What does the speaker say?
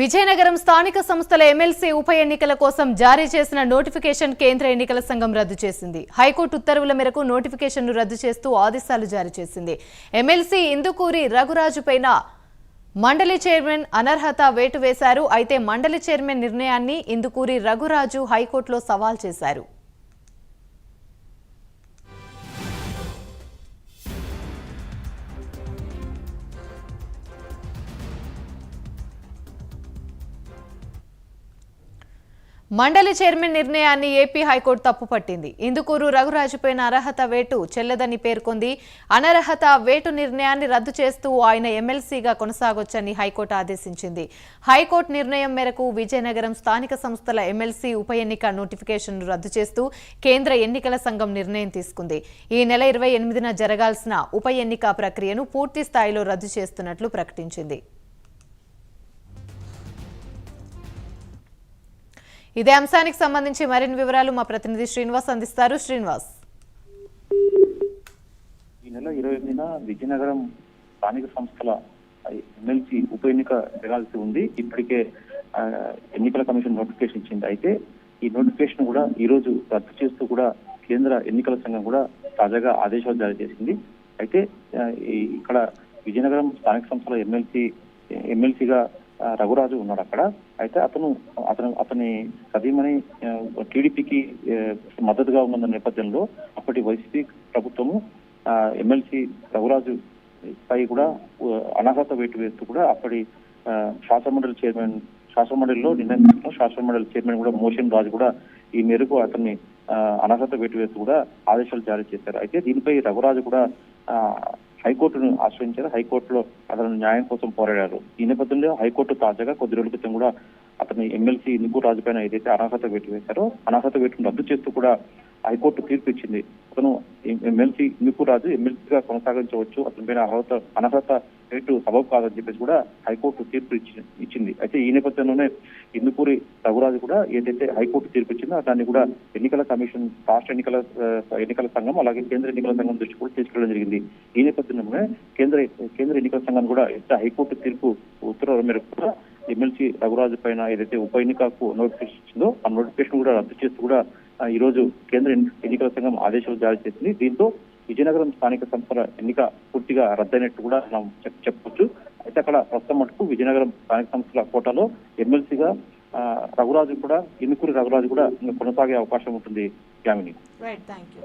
విజయనగరం స్థానిక సంస్థల ఎమ్మెల్సీ ఉప ఎన్నికల కోసం జారీ చేసిన నోటిఫికేషన్ కేంద్ర ఎన్నికల సంఘం రద్దు చేసింది. హైకోర్టు ఉత్తర్వుల మేరకు నోటిఫికేషన్ను రద్దు చేస్తూ ఆదేశాలు జారీ చేసింది. ఎమ్మెల్సీ ఇందుకూరి రఘురాజు పైన మండలి చైర్మన్ అనర్హత వేటు వేశారు. అయితే మండలి చైర్మన్ నిర్ణయాన్ని ఇందుకూరి రఘురాజు హైకోర్టులో సవాల్ చేశారు. మండలి చైర్మన్ నిర్ణయాన్ని ఏపీ హైకోర్టు తప్పుపట్టింది. ఇందుకూరు రఘురాజుపైన అర్హత వేటు చెల్లదని పేర్కొంది. అనర్హత వేటు నిర్ణయాన్ని రద్దు చేస్తూ ఆయన ఎమ్మెల్సీగా కొనసాగొచ్చని హైకోర్టు ఆదేశించింది. హైకోర్టు నిర్ణయం మేరకు విజయనగరం స్థానిక సంస్థల ఎమ్మెల్సీ ఉప ఎన్నిక నోటిఫికేషన్ను రద్దు చేస్తూ కేంద్ర ఎన్నికల సంఘం నిర్ణయం తీసుకుంది. ఈ నెల ఇరవై ఎనిమిదిన జరగాల్సిన ఉప ఎన్నిక ప్రక్రియను పూర్తి స్థాయిలో రద్దు చేస్తున్నట్లు ప్రకటించింది. ఇదే అంశానికి సంబంధించి మరిన్ని వివరాలు మా ప్రతినిధి శ్రీనివాస్ అందిస్తారు. శ్రీనివాస్. ఈ నెల ఇరవై ఎనిమిదిన విజయనగరం స్థానిక సంస్థల ఎమ్మెల్సీ ఉప ఎన్నిక జరగాల్సి ఉంది. ఇప్పటికే ఎన్నికల కమిషన్ నోటిఫికేషన్ ఇచ్చింది. అయితే ఈ నోటిఫికేషన్ కూడా ఈ రోజు రద్దు చేస్తూ కూడా కేంద్ర ఎన్నికల సంఘం కూడా తాజాగా ఆదేశాలు జారీ చేసింది. అయితే ఇక్కడ విజయనగరం స్థానిక సంస్థల ఎమ్మెల్సీ ఎమ్మెల్సీగా రఘురాజు ఉన్నాడు అక్కడ. అయితే అతను అతను అతని సతీమణి టీడీపీకి మద్దతుగా ఉన్న నేపథ్యంలో అప్పటి వైసీపీ ప్రభుత్వము ఆ, ఎమ్మెల్సీ రఘురాజు పై కూడా అనర్హత వేటు వేస్తూ కూడా అప్పటి ఆ, శాసనమండలి చైర్మన్ శాసనమండలిలో నిర్ణయం శాసనమండలి చైర్మన్ కూడా మోషన్ రాజు కూడా ఈ మేరకు అతన్ని ఆ, అనర్హత వేటు వేస్తూ కూడా ఆదేశాలు జారీ చేశారు. అయితే దీనిపై రఘురాజు కూడా హైకోర్టును ఆశ్రయించారు. హైకోర్టులో అతను న్యాయం కోసం పోరాడారు. ఈ నేపథ్యంలో హైకోర్టు తాజాగా కొద్ది రోజుల క్రితం కూడా అతని ఎమ్మెల్సీ నిగ్గు రాజు పైన ఏదైతే అనర్హత వేటు వేశారో అనర్హత వేటును రద్దు చేస్తూ కూడా హైకోర్టు తీర్పు ఇచ్చింది. అతను ఎమ్మెల్సీ నిప్పు రాజు ఎమ్మెల్సీగా కొనసాగించవచ్చు. అతని పైన అర్హత అనర్హత రేటు సబబు కాదని చెప్పేసి కూడా హైకోర్టు తీర్పు ఇచ్చింది. అయితే ఈ నేపథ్యంలోనే ఇందుకూరి రఘురాజు కూడా ఏదైతే హైకోర్టు తీర్పు ఇచ్చిందో దాన్ని కూడా ఎన్నికల కమిషన్ రాష్ట్ర ఎన్నికల ఎన్నికల సంఘం అలాగే కేంద్ర ఎన్నికల సంఘం దృష్టి కూడా తీసుకెళ్ళడం జరిగింది. ఈ నేపథ్యంలోనే కేంద్ర కేంద్ర ఎన్నికల సంఘం కూడా ఎంత హైకోర్టు తీర్పు ఉత్తర్వుల మేరకు కూడా ఎమ్మెల్సీ రఘురాజు పైన ఏదైతే ఉప ఎన్నికకు నోటిఫికేషన్ ఇచ్చిందో ఆ నోటిఫికేషన్ కూడా రద్దు చేస్తూ కూడా ఈ రోజు కేంద్ర ఎన్నికల సంఘం ఆదేశాలు జారీ చేసింది. దీంతో విజయనగరం స్థానిక సంస్థల ఎన్నిక పూర్తిగా రద్దయినట్టు కూడా మనం చెప్పొచ్చు. అయితే అక్కడ ప్రస్తుతం మటుకు విజయనగరం స్థానిక సంస్థల కోటాలో ఎమ్మెల్సీగా రఘురాజు కూడా ఎన్నికూరి రఘురాజు కూడా కొనసాగే అవకాశం ఉంటుంది. యామిని. Right thank you